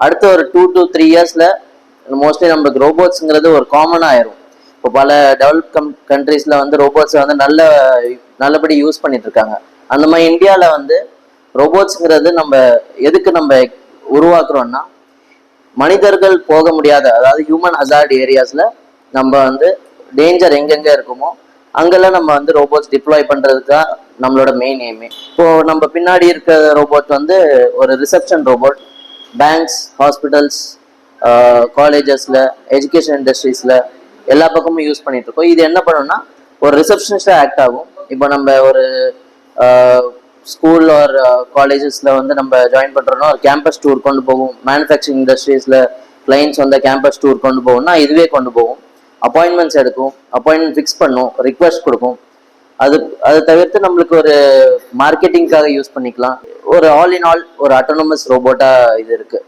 அடுத்த ஒரு two to three இயர்ஸ்ல மோஸ்ட்லி நம்மளுக்கு ரோபோட்ஸ்ங்கிறது ஒரு காமன் ஆயிரும். இப்போ பல டெவலப் கம் கண்ட்ரீஸில் வந்து ரோபோட்ஸை வந்து நல்ல நல்லபடி யூஸ் பண்ணிட்டு இருக்காங்க அந்த மாதிரி இந்தியாவில் வந்து ரோபோட்ஸ்ங்கிறது நம்ம எதுக்கு நம்ம உருவாக்குறோம்னா மனிதர்கள் போக முடியாத அதாவது ஹியூமன் ஹசார்ட் ஏரியாஸ்ல நம்ம வந்து டேஞ்சர் எங்கெங்க இருக்குமோ அங்கெல்லாம் நம்ம வந்து ரோபோட்ஸ் டிப்ளாய் பண்ணுறதுக்கு தான் நம்மளோட மெயின் எய்மே இப்போ நம்ம பின்னாடி இருக்கிற ரோபோட் வந்து ஒரு ரிசப்ஷன் ரோபோட் பேங்க்ஸ் ஹாஸ்பிட்டல்ஸ் காலேஜஸில் எஜுகேஷன் இண்டஸ்ட்ரீஸில் எல்லா பக்கமும் யூஸ் பண்ணிகிட்ருக்கோம் இருக்கோம் இது என்ன பண்ணணும்னா ஒரு ரிசப்ஷனிஸ்டாக ஆக்ட் ஆகும். இப்போ நம்ம ஒரு ஸ்கூல் ஆர் காலேஜஸில் வந்து நம்ம ஜாயின் பண்ணுறோன்னா ஒரு கேம்பஸ் டூர் கொண்டு போகும் மேனுஃபேக்சரிங் இண்டஸ்ட்ரீஸில் கிளைண்ட்ஸ் வந்து கேம்பஸ் டூர் கொண்டு போகும்னா இதுவே கொண்டு போகும். அப்பாயின்மெண்ட்ஸ் எடுக்கும். அப்பாயின்மெண்ட் ஃபிக்ஸ் பண்ணும். ரிக்வெஸ்ட் கொடுக்கும். அது அதை தவிர்த்து நம்மளுக்கு ஒரு மார்க்கெட்டிங்காக யூஸ் பண்ணிக்கலாம். ஒரு ஆல் இன் ஆல் ஒரு அட்டோனமஸ் ரோபோட்டா இது இருக்கு.